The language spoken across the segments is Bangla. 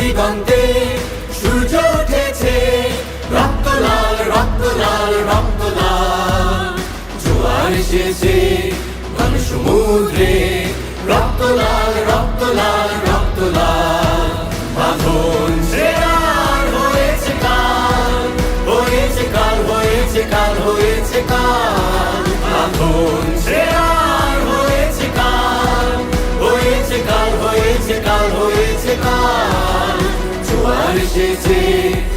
দিগন্তে সূর্য উঠেছে। রক্ত লাল রক্ত জোয়ার এসেছে ঘন সমুদ্রে। বাঁধন হয়েছে কাল হয়েছে কাল হয়েছে কাল হয়েছে কাল। বাঁধন এসেছে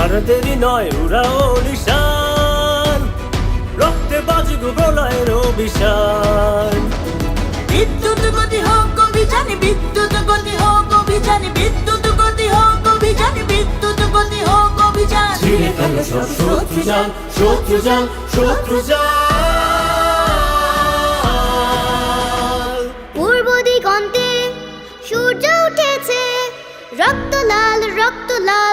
ভারতেরই নয় উড়াও নিশান। রক্তে বাজুক প্রলয়ের অভিশান বিদ্যুৎ গতি হোক অভিযানে বিদ্যুৎ গতি হোক অভিযানে বিদ্যুৎ গতি হোক অভিযানে বিদ্যুৎ গতি হোক অভিযান। ছিঁড়ে ফেল সব শত্রু যান শত্রু যান শত্রু যান পূর্ব দিগন্তে সূর্য উঠেছে রক্ত রক্ত লাল রক্ত লাল।